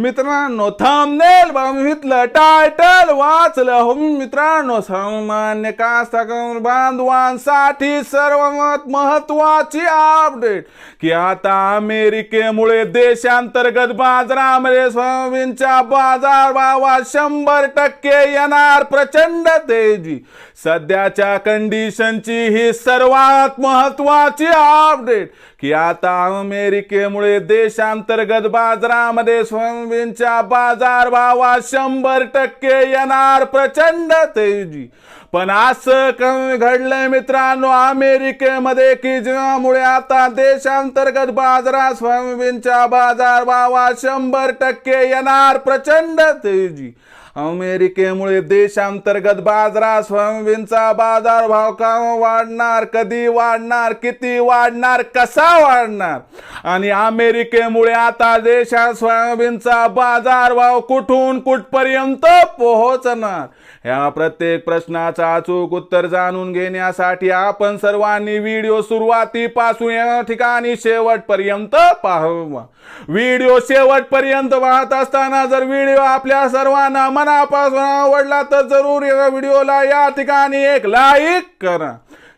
मित्रांनो थंबनेल बघितलं टायटल वाचलं. हो मित्रांनो सामान्य कास्तकार बांधवांसाठी सर्वात महत्वाची अपडेट की आता अमेरिकेमुळे देशांतर्गत बाजारामध्ये सोयाबीनच्या बाजार भावात शंभर टक्के येणार प्रचंड तेजी. सध्याच्या कंडिशनची ही सर्वात महत्वाची अपडेट की आता अमेरिकेमुळे देशांतर्गत बाजारामध्ये सोयाबीनच्या बाजार भावात शंभर टक्के येणार प्रचंड तेजी. पण असं कमी घडलंय मित्रांनो अमेरिकेमध्ये की ज्यामुळे आता देशांतर्गत बाजारात सोयाबीनच्या बाजार भावात शंभर टक्के येणार प्रचंड तेजी. अमेरिकेमुळे देशांतर्गत बाजारात सोयाबीनचा बाजार भाव का वाढणार? कधी वाढणार? किती वाढणार? कसा वाढणार? आणि अमेरिकेमुळे आता देशात सोयाबीनचा बाजार भाव कुठून कुठपर्यंत पोहोचणार? या प्रत्येक प्रश्नाचा अचूक उत्तर जाणून घेण्यासाठी आपण सर्वांनी व्हिडिओ सुरुवातीपासून या ठिकाणी शेवटपर्यंत पाहू व्हिडिओ शेवटपर्यंत पाहत असताना जर व्हिडिओ आपल्या सर्वांना मनापासून आवडला तर जरूर या व्हिडिओला या ठिकाणी एक लाईक करा.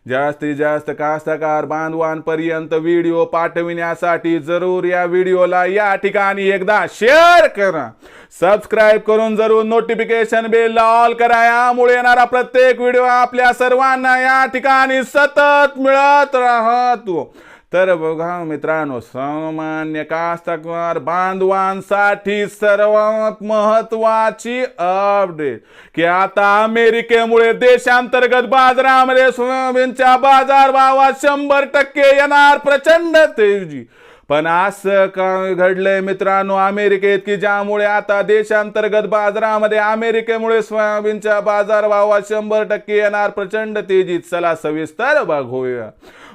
जास्तीत जास्त कास्तकार बांधवांपर्यंत व्हिडिओ पाठविण्यासाठी जरूर या व्हिडिओला या ठिकाणी एकदा शेअर करा. सबस्क्राईब करून जरूर नोटिफिकेशन बेल ऑल करा. यामुळे येणारा प्रत्येक व्हिडिओ आपल्या सर्वांना या ठिकाणी सतत मिळत राहतो. तर बघा मित्रांनो सामान्य कास्तकार बांधवांसाठी सर्वात महत्वाची अपडेट की आता अमेरिकेमुळे देशांतर्गत बाजारामध्ये सोयाबीनच्या बाजार भावात शंभर टक्के येणार प्रचंड तेजी. पण असं का घडलंय मित्रांनो अमेरिकेत की ज्यामुळे आता देशांतर्गत बाजारामध्ये अमेरिकेमुळे सोयाबीनच्या बाजार भावात शंभर टक्के येणार प्रचंड तेजीत. चला सविस्तर बघूया.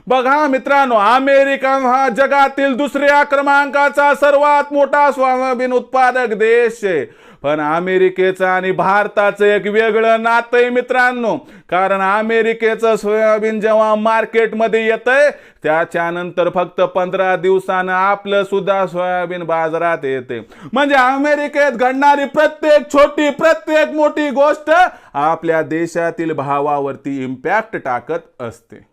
बघा मित्रांनो अमेरिका हा जगातील दुसऱ्या क्रमांकाचा सर्वात मोठा सोयाबीन उत्पादक देश आहे. पण अमेरिकेचं आणि भारताचं एक वेगळं नातं आहे मित्रांनो. कारण अमेरिकेचं सोयाबीन जेव्हा मार्केटमध्ये येतंय त्याच्यानंतर फक्त पंधरा दिवसानं आपलं सुद्धा सोयाबीन बाजारात येते. म्हणजे अमेरिकेत घडणारी प्रत्येक छोटी प्रत्येक मोठी गोष्ट आपल्या देशातील भावावरती इम्पॅक्ट टाकत असते.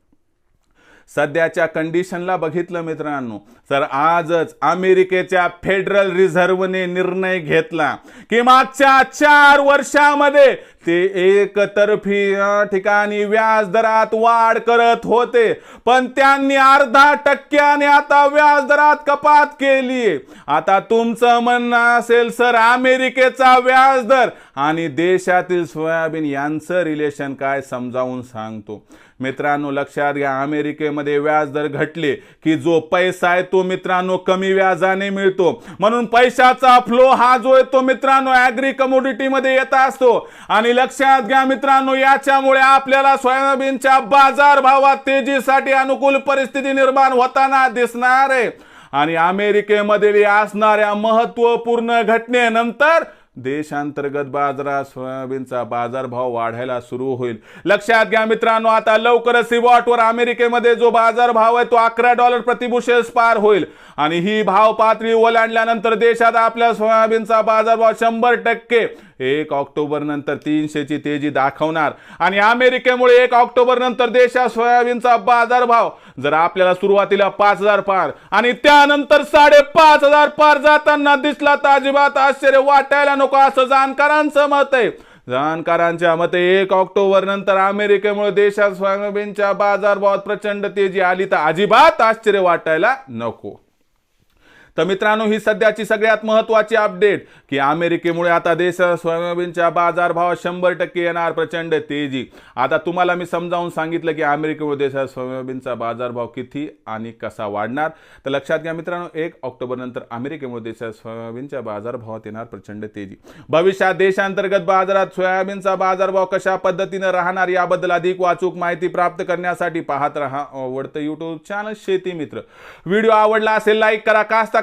सध्याच्या कंडिशनला बघितलं मित्रांनो तर आजच अमेरिकेच्या फेडरल रिझर्व्हने निर्णय घेतला की मागच्या चार वर्षामध्ये ते एकतर्फी या ठिकाणी व्याजदरात वाढ करत होते. पण त्यांनी अर्धा टक्क्याने आता व्याजदरात कपात केली. आता तुमचं म्हणणं असेल सर अमेरिकेचा व्याजदर आणि देशातील सोयाबीन यांचं रिलेशन काय समजावून सांगतो. मित्रांनो लक्षात घ्या अमेरिकेमध्ये व्याज दर घटले की जो पैसा आहे तो मित्रांनो कमी व्याजाने मिळतो. म्हणून पैशाचा फ्लो हा जो आहे तो मित्रांनो ऍग्री कमोडिटी मध्ये येत असतो. आणि लक्षात घ्या मित्रांनो याच्यामुळे आपल्याला सोयाबीनच्या बाजार भावात तेजीसाठी अनुकूल परिस्थिती निर्माण होताना दिसणार आहे. आणि अमेरिकेमध्ये असणाऱ्या महत्त्वपूर्ण घटनेनंतर देशांतर्गत बाजारात सोयाबीनचा बाजारभाव वाढायला सुरू होईल. लक्षात घ्या मित्रांनो आता लवकरच सिवॉटवर अमेरिकेमध्ये जो बाजारभाव आहे तो अकरा डॉलर प्रतिबुशेस पार होईल. आणि ही भाव पातळी ओलांडल्यानंतर देशात आपल्या सोयाबीनचा बाजारभाव शंभर टक्के एक ऑक्टोबरनंतर तीनशेची तेजी दाखवणार. आणि अमेरिकेमुळे एक ऑक्टोबर नंतर देशात सोयाबीनचा बाजारभाव जर आपल्याला सुरुवातीला पाच हजार पार आणि त्यानंतर साडेपाच हजार पार जाताना दिसला तर अजिबात आश्चर्य वाटायला नको असं जाणकारांचं मत आहे. जाणकारांच्या मते एक ऑक्टोबर नंतर अमेरिकेमुळे देशात सोयाबीनच्या बाजारभावात प्रचंड तेजी आली तर अजिबात आश्चर्य वाटायला नको. तर मित्रांनो ही सध्याची सगळ्यात महत्वाची अपडेट की अमेरिकेमुळे आता देशात सोयाबीनच्या बाजारभावात शंभर टक्के येणार प्रचंड तेजी. आता तुम्हाला मी समजावून सांगितलं की अमेरिकेमुळे देशात सोयाबीनचा बाजारभाव किती आणि कसा वाढणार? तर लक्षात घ्या मित्रांनो एक ऑक्टोबर नंतर अमेरिकेमुळे देशात सोयाबीनच्या बाजारभावात येणार प्रचंड तेजी. भविष्यात देशांतर्गत बाजारात सोयाबीनचा बाजारभाव कशा पद्धतीनं राहणार याबद्दल अधिक वाचूक माहिती प्राप्त करण्यासाठी पाहत राहा आवडतं युट्यूब चॅनल शेती मित्र. व्हिडिओ आवडला असेल लाईक करा.